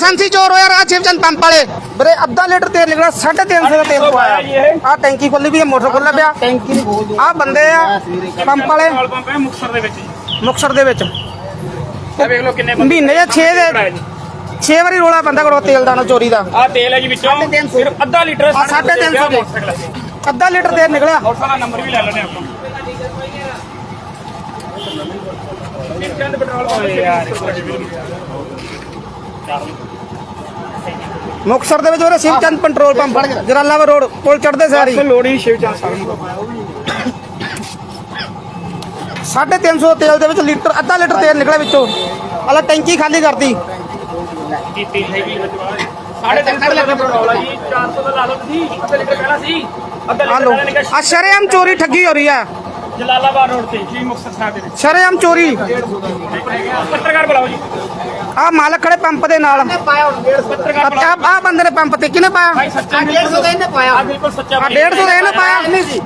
ਲਾਇਸੈਂਸੀ ਚੋਰ ਹੋਇਆ ਰਾਜ ਸ਼ਿਵਚੰਦ ਪੰਪ ਵਾਲੇ ਵੀਰੇ ਅੱਧਾ ਲੀਟਰ ਤੇਲ ਨਿਕਲਿਆ 350 ਦਾ ਤੇਲ ਪਵਾਇਆ ਆ। ਟੈਂਕੀ ਖੁੱਲੀ ਵੀ ਮੋਟਰ ਖੁੱਲਾ ਪਿਆ। ਟੈਂਕੀ ਨਹੀਂ ਬੋਲਦੇ ਆ ਬੰਦੇ ਆ ਪੰਪ ਵਾਲੇ ਪੈਟਰੋਲ ਪੰਪ ਹੈ ਮੁਕਸਰ ਦੇ ਵਿੱਚ। ਮੁਕਸਰ ਦੇ ਵਿੱਚ ਇਹ ਵੇਖ ਲਓ ਕਿੰਨੇ ਬੰਦੇ ਮਹੀਨੇ 'ਚ 6 ਦੇ 6 ਵਾਰੀ ਰੋਲਾ ਬੰਦਾ ਕਰੋ ਤੇਲ ਦਾ ਨਾ ਚੋਰੀ ਦਾ। ਆ ਤੇਲ ਹੈ ਜੀ ਵਿੱਚੋਂ ਸਿਰਫ ਅੱਧਾ ਲੀਟਰ ਆਹ ਸਾਢੇ ਤਿੰਨ ਸੌ ਦੇ। ਅੱਧਾ ਲੀਟਰ ਤੇਲ ਨਿਕਲਿਆ। ਮੋਟਰ ਦਾ ਨੰਬਰ ਵੀ ਲੈ ਲੈਣੇ ਆਪਾਂ। ਚੰਦ ਪੈਟਰੋਲ ਪੰਪ ਯਾਰ। ਮੁਕਸਰ ਦੇ ਵਿੱਚ ਵੀਰੇ ਸ਼ਿਵਚੰਦ ਪੈਟਰੋਲ ਪੰਪ ਜਰਾਲਾਵਾ ਰੋਡ ਪੁਲ ਚੜਦੇ ਸਾਰੀ। ਲੋੜੀ ਸ਼ਿਵ ਚੰਦ ਨੂੰ 350 ਤੇਲ ਦੇ ਵਿੱਚ ਲੀਟਰ ਅੱਧਾ ਲੀਟਰ ਤੇਲ ਨਿਕਲਿਆ ਵਿੱਚੋਂ। ਅਲਾ ਟੈਂਕੀ ਖਾਲੀ ਕਰਤੀ। ਹੈਗੀ ਸਾਢੇ ਤਿੰਨ ਸੌ ਲੀਟਰ ਪੈਟਰੋਲ ਆ ਜੀ 400 ਦਾ ਲਾ ਲਓ ਤੁਸੀਂ ਅੱਧਾ ਲੀਟਰ ਕਹਿਣਾ ਸੀ ਅੱਧਾ ਲੀਟਰ ਲੋ ਪਹਿਲਾਂ ਨਿਕਲ ਆ ਸ਼ਰੇਆਮ ਚੋਰੀ ਠੱਗੀ ਹੋ ਰਹੀ ਆ। ਜਲਾਲਾਬਾਦ ਰੋਡ ਤੇ ਜੀ ਮੁਕਤਸਰ ਸਾਹਿਬ ਦੇ ਵਿੱਚ। ਸ਼ਰੇਆਮ ਚੋਰੀ। ਪੱਤਰਕਾਰ ਬੁਲਾਓ ਜੀ। ਆ ਮਾਲਕ ਖੜੇ ਪੰਪ ਦੇ ਨਾਲ। ਪਾਇਆ ਹੁਣ? 150 ਪੱਤਰਕਾਰ ਬੁਲਾਓ ਆ ਆ ਬੰਦੇ ਨੇ ਪੰਪ ਤੇ ਕਿਹਨੇ ਪਾਇਆ? ਭਾਈ ਸੱਚਾ 150 ਦਾ ਇਹਨੇ ਪਾਇਆ। ਆ ਬਿਲਕੁਲ ਸੱਚਾ ਆ 150 ਦਾ ਇਹਨੇ ਪਾਇਆ। ਨਹੀਂ ਸੀ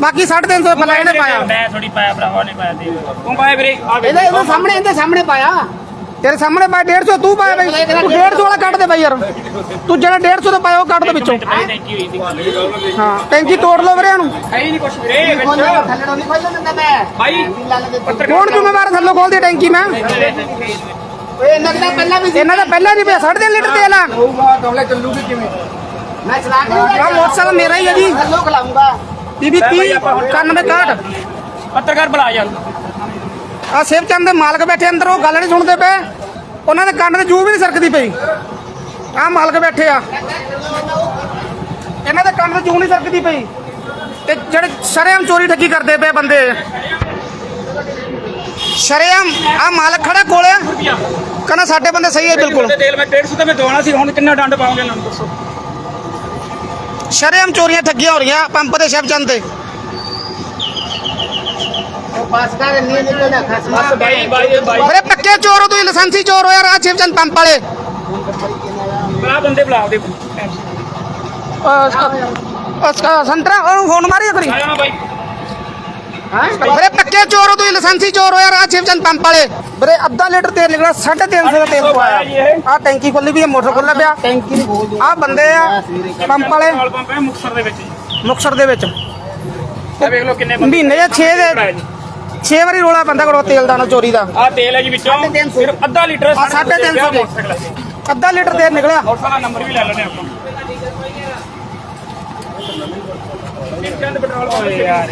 ਬਾਕੀ 350 ਦਾ ਪਹਿਲਾਂ ਇਹਨੇ ਪਾਇਆ। ਮੈਂ ਥੋੜੀ ਪਾਇਆ ਭਰਾਵਾ ਨੇ ਪਾਇਆ। ਦੇ ਤੂੰ ਪਾਇਆ ਵੀਰੇ। ਆ ਵੇਖ। ਇਹਦੇ ਇਹਦੇ ਸਾਹਮਣੇ ਇਹਦੇ ਸਾਹਮਣੇ ਪਾਇਆ। ਤੇਰੇ ਸਾਹਮਣੇ ਪਾਇਆ 150 ਤੂੰ ਪਾਇਆ ਬਈ। ਤੂੰ 150 ਵਾਲਾ ਕੱਢ ਦੇ ਬਈ ਯਾਰ। ਤੂੰ ਜਿਹੜਾ 150 ਦਾ ਪਾਇਆ ਉਹ ਕੱਢ ਦੇ ਵਿੱਚੋਂ। ਹਾਂ ਟੈਂਕੀ ਤੋੜ ਲਓ ਵੀਰੇ ਨੂੰ। ਨਹੀਂ ਕੁਛ ਵੀਰੇ ਥੱਲੜੋਂ ਨਹੀਂ ਖੋਲ੍ਹਣ ਦਿੰਦਾ ਮੈਂ ਭਾਈ ਕੌਣ ਜ਼ਿੰਮੇਵਾਰ ਥੱਲੋਂ ਖੋਲਦੀ ਟੈਂਕੀ ਮੈਂ? ਓਏ ਇਹਨਾਂ ਦਾ ਪਹਿਲਾਂ ਵੀ ਇਹਨਾਂ ਦਾ ਪਹਿਲਾਂ ਨਹੀਂ ਪਿਆ 3.5 ਲੀਟਰ ਤੇਲ ਆ। ਹੋਊਗਾ ਦੋਲੇ ਚੱਲੂਗੀ ਕਿਵੇਂ? ਮੈਂ ਚਲਾ ਕੇ ਮੋਟਰਸਾਈਕਲ ਮੇਰਾ ਹੀ ਹੈ ਜੀ। ਥੱਲੋਂ ਖਲਾਉਂਗਾ ਬੀਬੀ 30 91 ਪੱਤਰਕਾਰ ਬੁਲਾ ਯਾਰ ਆ ਸੇਵਚੰਦ ਦੇ ਮਾਲਕ ਬੈਠੇ ਅੰਦਰ ਉਹ ਗੱਲ ਨਹੀਂ ਸੁਣਦੇ ਪਏ। ਉਹਨਾਂ ਦੇ ਕੰਨ ਤੇ ਜੂ ਵੀ ਨਹੀਂ ਸਰਕਦੀ ਪਈ। ਆ ਮਾਲਕ ਬੈਠੇ ਆ। ਇਹਨਾਂ ਦੇ ਕੰਨ ਤੇ ਜੂ ਨਹੀਂ ਸਰਕਦੀ ਪਈ। ਤੇ ਜਿਹੜੇ ਸ਼ਰੇਆਮ ਚੋਰੀ ਠੱਗੀ ਕਰਦੇ ਪਏ ਬੰਦੇ। ਸ਼ਰੇਆਮ ਆ ਮਾਲਕ ਖੜਾ ਕੋਲੇ ਕਹਿੰਦਾ ਸਾਡੇ ਬੰਦੇ ਸਹੀ ਹੈ ਬਿਲਕੁਲ। ਤੇਲ ਮੈਂ 150 ਤੇ ਮੈਂ ਦਵਾਉਣਾ ਸੀ ਹੁਣ ਕਿੰਨਾ ਡੰਡ ਪਾਉਂਗੇ ਇਹਨਾਂ ਨੂੰ ਦੱਸੋ। ਸ਼ਰੇਆਮ ਚੋਰੀਆਂ ਠੱਗੀਆਂ ਹੋ ਰਹੀਆਂ ਪੰਪ ਤੇ ਸ਼ਿਵਚੰਦ ਤੇ ਉਹ ਪਾਸ ਕਰ ਨਹੀਂ ਨਿਕਲਦਾ ਖਸਮਾ ਬਾਈ ਬਾਈ ਬਾਈ ਅਰੇ ਪੱਕੇ ਚੋਰ ਹੋ ਤੁਸੀਂ ਲਾਇਸੈਂਸੀ ਚੋਰ ਹੋ ਯਾਰ ਆ ਸ਼ਿਵਚੰਦ ਪੰਪ ਵਾਲੇ ਆ ਬੰਦੇ ਬੁਲਾ ਦੇ ਸੰਤਰਾ ਉਹ ਫੋਨ ਮਾਰੀ ਕਰੀ ਆਇਆ ਬਾਈ ਹਾਂ ਅਰੇ ਪੱਕੇ ਚੋਰ ਹੋ ਤੁਸੀਂ ਲਾਇਸੈਂਸੀ ਚੋਰ ਹੋ ਯਾਰ ਆ ਸ਼ਿਵਚੰਦ ਪੰਪ ਵਾਲੇ ਵੀਰੇ ਅੱਧਾ ਲੀਟਰ ਤੇਲ ਨਿਕਲਿਆ 350 ਦਾ ਤੇਲ ਪਵਾਇਆ ਆ ਟੈਂਕੀ ਖੁੱਲੀ ਵੀ ਮੋਟਰ ਖੁੱਲਾ ਪਿਆ ਟੈਂਕੀ ਆ ਬੰਦੇ ਆ ਪੰਪ ਵਾਲੇ ਪੰਪ ਹੈ ਮੁਕਸਰ ਦੇ ਵਿੱਚ ਮੁਕਸਰ ਦੇ ਵਿੱਚ ਇਹ ਵੇਖ ਲਓ ਕਿੰਨੇ ਬੰਦੇ ਮਹੀਨੇ 'ਚ 6 ਦੇ 6 ਵਾਰੀ ਰੋਲਾ ਬੰਦਾ ਕਰੋ ਤੇਲ ਦਾ ਨਾ ਚੋਰੀ ਦਾ। ਆ ਤੇਲ ਹੈ ਜੀ ਵਿੱਚੋਂ ਸਿਰਫ ਅੱਧਾ ਲੀਟਰ ਆਹ ਸਾਢੇ ਤਿੰਨ ਸੌ ਦੇ। ਅੱਧਾ ਲੀਟਰ ਤੇਲ ਨਿਕਲਿਆ। ਮੋਟਰ ਦਾ ਨੰਬਰ ਵੀ ਲੈ ਲੈਣੇ ਆਪਾਂ। ਚੰਦ ਪੈਟਰੋਲ ਪੰਪ ਯਾਰ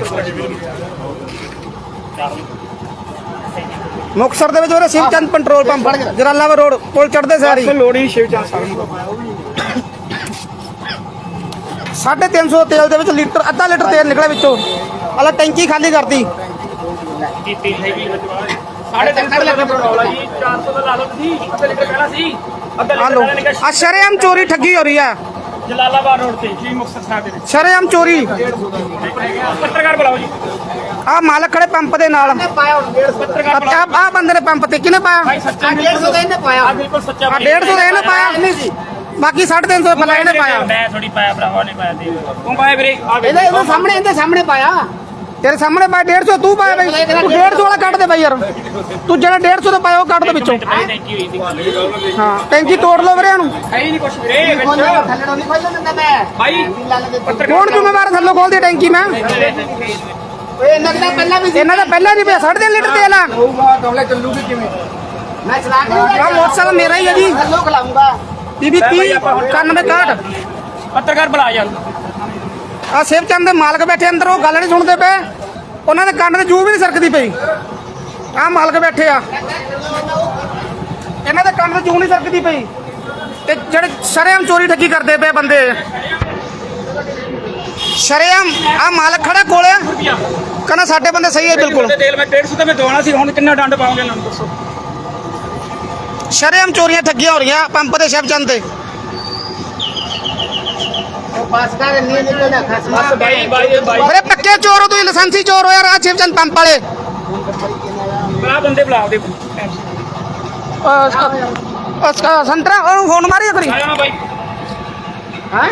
ਮੁਕਸਰ ਦੇ ਵਿੱਚ ਵੀਰੇ ਸ਼ਿਵਚੰਦ ਪੈਟਰੋਲ ਪੰਪ ਜਰਾਲਾਵਾ ਰੋਡ ਪੁਲ ਚੜਦੇ ਸਾਰੀ। ਲੋੜੀ ਸ਼ਿਵ ਚੰਦ ਸਾਹਿਬ ਨੂੰ। 350 ਤੇਲ ਦੇ ਵਿੱਚ ਲੀਟਰ ਅੱਧਾ ਲੀਟਰ ਤੇਲ ਨਿਕਲਿਆ ਵਿੱਚੋਂ। ਅਲਾ ਟੈਂਕੀ ਖਾਲੀ ਕਰਤੀ। ਕੀਤੀ ਹੈਗੀ ਸਾਢੇ ਤਿੰਨ ਸੌ ਲੀਟਰ ਪੈਟਰੋਲ ਆ ਜੀ 400 ਦਾ ਲਾ ਲਓ ਤੁਸੀਂ ਅੱਧਾ ਲੀਟਰ ਕਹਿਣਾ ਸੀ ਅੱਧਾ ਆ ਲੀਟਰ ਲੋ ਪਹਿਲਾਂ ਨਿਕਲ ਆ ਸ਼ਰੇਆਮ ਚੋਰੀ ਠੱਗੀ ਹੋ ਰਹੀ ਆ। ਜਲਾਲਾਬਾਦ ਰੋਡ ਤੇ ਜੀ ਮੁਕਤਸਰ ਸਾਹਿਬ ਦੇ ਵਿੱਚ। ਸ਼ਰੇਆਮ ਚੋਰੀ। ਪੱਤਰਕਾਰ ਬੁਲਾਓ ਜੀ। ਆ ਮਾਲਕ ਖੜੇ ਪੰਪ ਦੇ ਨਾਲ। ਪਾਇਆ ਹੁਣ? 150 ਪੱਤਰਕਾਰ ਬੁਲਾਓ। ਆ ਆ ਬੰਦੇ ਨੇ ਪੰਪ ਤੇ ਕਿਹਨੇ ਪਾਇਆ? ਭਾਈ ਸੱਚਾ 150 ਦਾ ਇਹਨੇ ਪਾਇਆ। ਆ ਬਿਲਕੁਲ ਸੱਚਾ ਆ 150 ਦਾ ਇਹਨੇ ਪਾਇਆ। ਨਹੀਂ ਸੀ ਬਾਕੀ 350 ਦਾ ਪਹਿਲਾਂ ਇਹਨੇ ਪਾਇਆ। ਮੈਂ ਥੋੜੀ ਪਾਇਆ ਭਰਾਵਾ ਨੇ ਪਾਇਆ। ਤੂੰ ਪਾਇਆ ਵੀਰੇ। ਇਹਦੇ ਸਾਹਮਣੇ ਇਹਦੇ ਸਾਹਮਣੇ ਪਾਇਆ। ਤੇਰੇ ਸਾਹਮਣੇ ਪਾਇਆ 150 ਤੂੰ ਪਾਇਆ ਬਈ। ਤੂੰ 150 ਵਾਲਾ ਕੱਢ ਦੇ ਬਈ ਯਾਰ। ਤੂੰ ਜਿਹੜਾ 150 ਦਾ ਪਾਇਆ ਉਹ ਕੱਢ ਦੇ ਵਿੱਚੋਂ। ਹਾਂ। ਟੈਂਕੀ ਤੋੜ ਲਓ ਵੀਰੇ ਨੂੰ ਹੈ ਹੀ ਨਹੀਂ ਕੁਛ ਵੀਰੇ ਥੱਲੜੋਂ ਨਹੀਂ ਦਿੰਦਾ ਮੈਂ। ਦੇ ਕੌਣ ਜ਼ਿੰਮੇਵਾਰ ਥੱਲੋਂ ਖੋਲਦੀ ਟੈਂਕੀ ਮੈਂ? ਓਏ ਇਹਨਾਂ ਦਾ ਪਹਿਲਾਂ ਵੀ ਇਹਨਾਂ ਦਾ ਪਹਿਲਾਂ ਨਹੀਂ ਪਿਆ 3.5 ਲੀਟਰ ਤੇਲ ਆ। ਹੋਊਗਾ ਦੋਲੇ ਚੱਲੂਗੀ ਕਿਵੇਂ? ਮੈਂ ਚਲਾ ਕੇ ਮੋਟਰਸਾਈਕਲ ਮੇਰਾ ਹੀ ਹੈ ਜੀ। ਥੱਲੋਂ ਖਲਾਉਂਗਾ ਬੀਬੀ 30 91 ਪੱਤਰਕਾਰ ਬੁਲਾ ਯਾਰ ਆ ਸੇਵਚੰਦ ਦੇ ਮਾਲਕ ਬੈਠੇ ਅੰਦਰ ਉਹ ਗੱਲ ਨਹੀਂ ਸੁਣਦੇ ਪਏ। ਉਹਨਾਂ ਦੇ ਕੰਨ ਤੇ ਜੂ ਵੀ ਨਹੀਂ ਸਰਕਦੀ ਪਈ। ਆ ਮਾਲਕ ਬੈਠੇ ਆ। ਇਹਨਾਂ ਦੇ ਕੰਨ ਤੇ ਜੂ ਨਹੀਂ ਸਰਕਦੀ ਪਈ। ਤੇ ਜਿਹੜੇ ਸ਼ਰੇਆਮ ਚੋਰੀ ਠੱਗੀ ਕਰਦੇ ਪਏ ਬੰਦੇ। ਸ਼ਰੇਆਮ ਆ ਮਾਲਕ ਖੜਾ ਕੋਲੇ ਕਹਿੰਦਾ ਸਾਡੇ ਬੰਦੇ ਸਹੀ ਹੈ ਬਿਲਕੁਲ। ਤੇਲ ਮੈਂ 150 ਤੇ ਮੈਂ ਦਵਾਉਣਾ ਸੀ ਹੁਣ ਕਿੰਨਾ ਡੰਡ ਪਾਉਂਗੇ ਇਹਨਾਂ ਨੂੰ ਦੱਸੋ। ਸ਼ਰੇਆਮ ਚੋਰੀਆਂ ਠੱਗੀਆਂ ਹੋ ਰਹੀਆਂ ਪੰਪ ਤੇ ਸ਼ਿਵਚੰਦ ਤੇ ਉਹ ਪਾਸ ਕਰ ਨਹੀਂ ਨਿਕਲਦਾ ਖਸਮਾ ਬਾਈ ਬਾਈ ਬਾਈ ਅਰੇ ਪੱਕੇ ਚੋਰ ਹੋ ਤੁਸੀਂ ਲਾਇਸੈਂਸੀ ਚੋਰ ਹੋ ਯਾਰ ਆ ਸ਼ਿਵਚੰਦ ਪੰਪ ਵਾਲੇ। ਆ ਬੰਦੇ ਬੁਲਾ ਦੇ ਅਹ, ਅਹ, ਸੰਤਰਾ ਉਹ ਫੋਨ ਮਾਰੀ ਕਰੀ ਆਇਆ ਬਾਈ। ਹਾਂ?